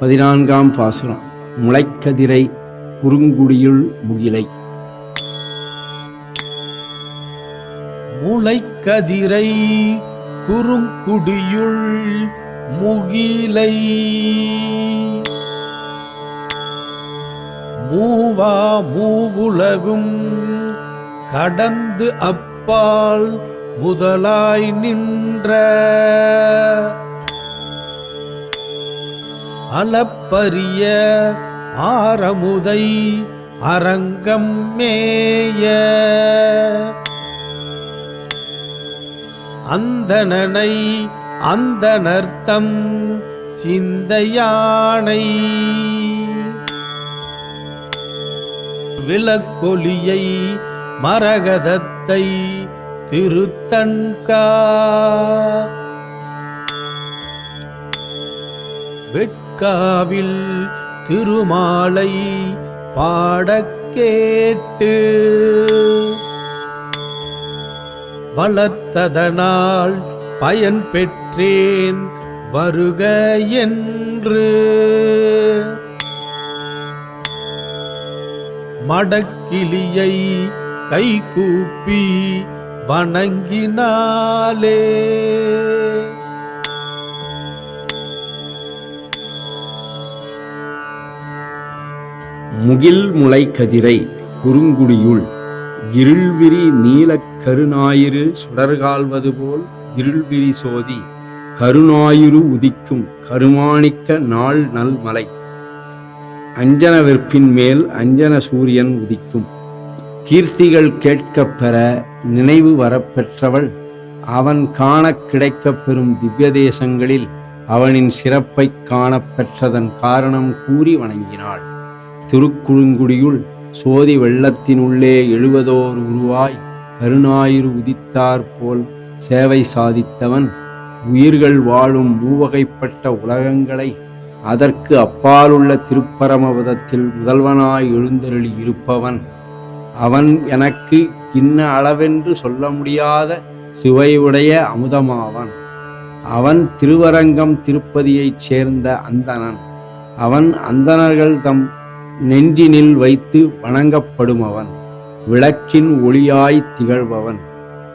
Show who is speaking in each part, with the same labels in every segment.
Speaker 1: பதினான்காம் பாசுரம். முளைக்கதிரை குறுங்குடியுள் முகிலை.
Speaker 2: முளைக்கதிரை குறுங்குடியுள் முகிலை. மூவா மூவுலகும் கடந்து அப்பால் முதலாய் நின்ற அளப்பரிய ஆரமுதை அரங்கம் மேய. அந்தனனை அந்த நர்த்தம் சிந்தையானை. விளக்கொலியை மரகதத்தை திருத்தன்கா வெட்காவில் திருமாலை பாடக்கேட்டு வளர்த்ததனால் பயன் பெற்றேன் வருக என்று. மடக்கிளியை கைகூப்பி வணங்கினாலே
Speaker 1: முகில் முளைக்கதிரை குறுங்குடியுள். இருள்விரி நீலக் கருநாயிறு சுடர்கால்வது போல் இருள்விரி சோதி. கருநாயிறு உதிக்கும் கருமாணிக்க நாள் நல்மலை. அஞ்சன வெற்பின் மேல் அஞ்சன சூரியன் உதிக்கும். கீர்த்திகள் கேட்கப் பெற நினைவு வரப்பெற்றவள் அவன் காணக் கிடைக்கப் பெறும் திவ்ய தேசங்களில் அவனின் சிறப்பைக் காணப்பெற்றதன் காரணம் கூறி வணங்கினாள். திருக்குறுங்குடியுள் சோதி வெள்ளத்தினுள்ளே எழுவதோர் உருவாய் கருணாயிறு உதித்தார் போல் சேவை சாதித்தவன் உயிர்கள் வாழும் மூவகைப்பட்ட உலகங்களை அதற்கு அப்பாலுள்ள திருப்பரமபதத்தில் முதல்வனாய் எழுந்தருளி இருப்பவன். அவன் எனக்கு இன்ன அளவென்று சொல்ல முடியாத சுவையுடைய அமுதமாவன். அவன் திருவரங்கம் திருப்பதியைச் சேர்ந்த அந்தணன். அவன் அந்தணர்கள் தம் நெஞ்சினில் வைத்து வணங்கப்படுமவன் விளக்கின் ஒளியாய் திகழ்பவன்.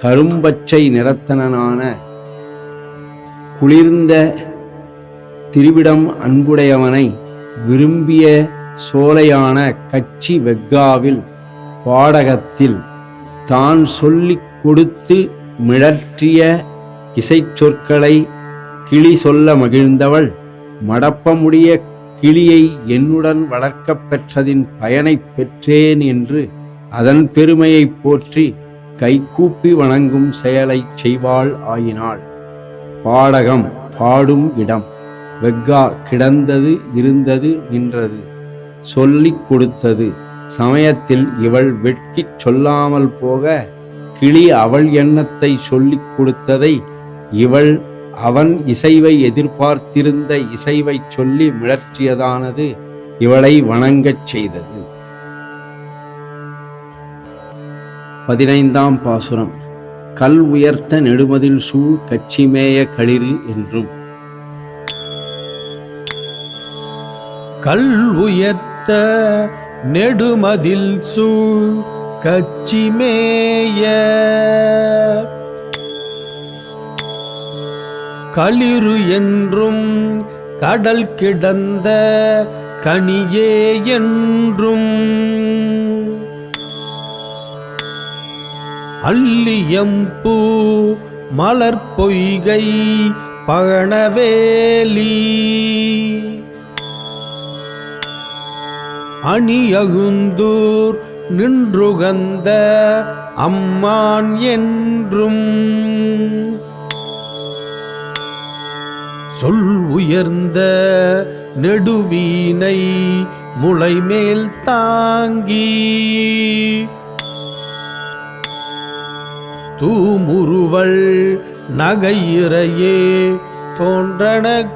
Speaker 1: கரும்பச்சை நிறத்தனனான. குளிர்ந்த திருவிடம் அன்புடையவனை விரும்பிய சோலையான கச்சி வெக்காவில் பாடகத்தில் தான் சொல்லிக் கொடுத்து மிழற்றிய இசைச்சொற்களை கிளி சொல்ல மகிழ்ந்தவள். மடப்பமுடிய கிளியை என்னுடன் வளர்க்கப் பெற்றதின் பயனைப் பெற்றேன் என்று அதன் பெருமையைப் போற்றி கைகூப்பி வணங்கும் செயலைச் செய்வாள் ஆயினாள். பாடகம் பாடும் இடம். வெக்கா கிடந்தது இருந்தது நின்றது. சொல்லிக் கொடுத்தது. சமயத்தில் இவள் வெட்கிச் சொல்லாமல் போக கிளி அவள் எண்ணத்தை சொல்லிக் கொடுத்ததை இவள் அவன் இசைவை எதிர்பார்த்திருந்த இசைவைச் சொல்லி மிளற்றியதானது இவளை வணங்கச் செய்தது. பதினைந்தாம் பாசுரம். கல் உயர்த்த நெடுமதில் சூழ் கச்சிமேய களிறு என்றும்.
Speaker 2: கல் உயர்த்த நெடுமதில் சூழ் கச்சிமேய களிறு என்றும் கடல் கிடந்த கனியே என்றும். அல்லியம்பூ மலர் பொய்கை பழனவேலி அணியகுந்தூர் நின்றுகந்த அம்மான் என்றும். சொல் உயர்ந்த நெடுவீனை முளைமேல் தாங்கி. தூமுருவள் நகையிறையே தோன்றனக்கு.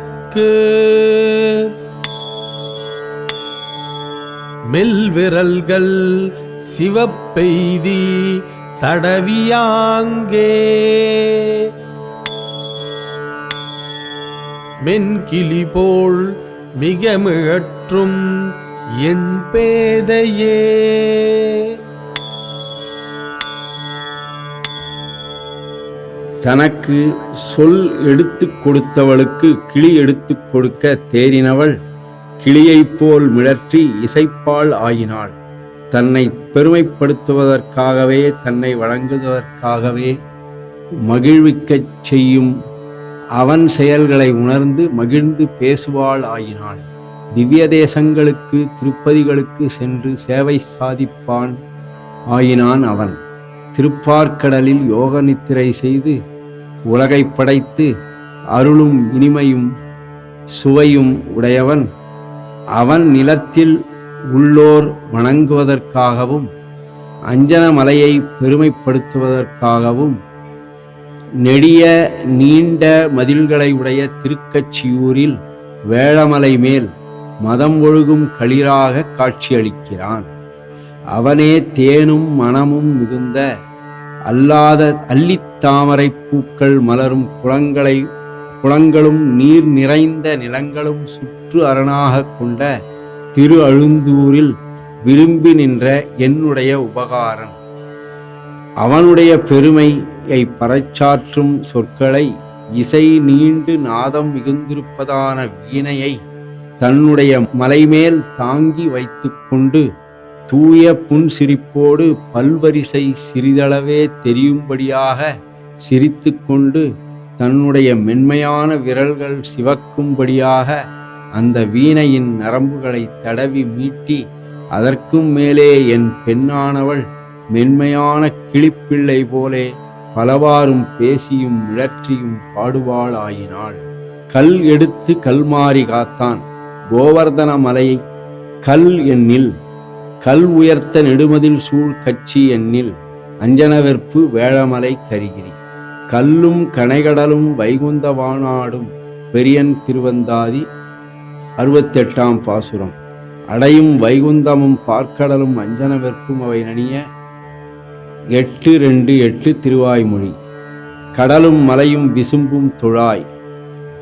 Speaker 2: மெல்விரல்கள் சிவப்பெய்தி தடவியாங்கே. மென்கிளி போல் மிக மிழற்றும் என் பேதையே.
Speaker 1: தனக்கு சொல் எடுத்துக் கொடுத்தவளுக்கு கிளி எடுத்துக் கொடுக்க தேறினவள் கிளியைப் போல் மிழற்றி இசைப்பாள் ஆயினாள். தன்னை பெருமைப்படுத்துவதற்காகவே தன்னை வழங்குவதற்காகவே மகிழ்விக்கச் செய்யும் அவன் செயல்களை உணர்ந்து மகிழ்ந்து பேசுவாள் ஆயினாள் திவ்ய தேசங்களுக்கு திருப்பதிகளுக்கு சென்று சேவை சாதிப்பான் ஆயினான் அவன். திருப்பார்க்கடலில் யோக நித்திரை செய்து உலகை படைத்து அருளும் இனிமையும் சுவையும் உடையவன். அவன் நிலத்தில் உள்ளோர் வணங்குவதற்காகவும் அஞ்சன மலையை பெருமைப்படுத்துவதற்காகவும் நெடிய நீண்ட மதில்களை உடைய திருக்கச்சியூரில் வேளமலை மேல் மதம் ஒழுகும் களிராக காட்சியளிக்கிறான். அவனே தேனும் மணமும் மிகுந்த அல்லாத அல்லித்தாமரை பூக்கள் மலரும் குளங்களை குளங்களும் நீர் நிறைந்த நிலங்களும் சுற்று அரணாகக் கொண்ட திரு அழுந்தூரில் விரும்பி நின்ற என்னுடைய உபகாரன் அவனுடைய பெருமை பெருமையை பறைச்சாற்றும் சொற்களை இசை நீண்டு நாதம் மிகுந்திருப்பதான வீணையை தன்னுடைய மலைமேல் தாங்கி வைத்துக்கொண்டு தூய புன்சிரிப்போடு பல்வரிசை சிறிதளவே தெரியும்படியாக சிரித்துக்கொண்டு தன்னுடைய மென்மையான விரல்கள் சிவக்கும்படியாக அந்த வீணையின் நரம்புகளை தடவி மீட்டி அதற்கும் மேலே என் பெண்ணானவள் மென்மையான கிளிப்பிள்ளை போலே பலவாறும் பேசியும் மிழற்றியும் பாடுவாளாயினாள். கல் எடுத்து கல்மாரி காத்தான். கோவர்தன மலையை கல் எண்ணில் கல் உயர்த்த நெடுமதில் சூழ் கட்சி எண்ணில் அஞ்சனவெற்பு வேழமலை கரிகிரி. கல்லும் கனைகடலும் வைகுந்த வானாடும் பெரியன் திருவந்தாதி அறுபத்தெட்டாம் பாசுரம். அடையும் வைகுந்தமும் பார்க்கடலும் அஞ்சனவெற்பும் அவை நனிய எட்டு ரெண்டு எட்டு திருவாய்மொழி. கடலும் மலையும் விசும்பும் துழாய்.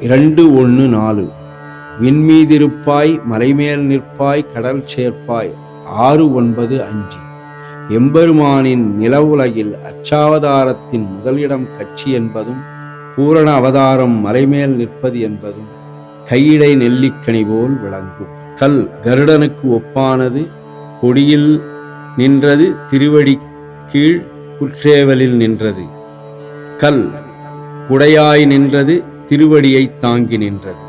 Speaker 1: இரண்டு ஒன்று நாலு. விண்மீதிருப்பாய் மலைமேல் நிற்பாய் கடல் சேர்ப்பாய். ஆறு ஒன்பது அஞ்சு. எம்பெருமானின் நிலவுலகில் அச்சாவதாரத்தின் முதலிடம் கட்சி என்பதும் பூரண அவதாரம் மலைமேல் நிற்பது என்பதும் கையிடை நெல்லிக்கனி போல் விளங்கும். கல் கருடனுக்கு ஒப்பானது கொடியில் நின்றது திருவடி கீழ் குற்றேவலில் நின்றது. கல் குடையாய் நின்றது திருவடியை தாங்கி நின்றது.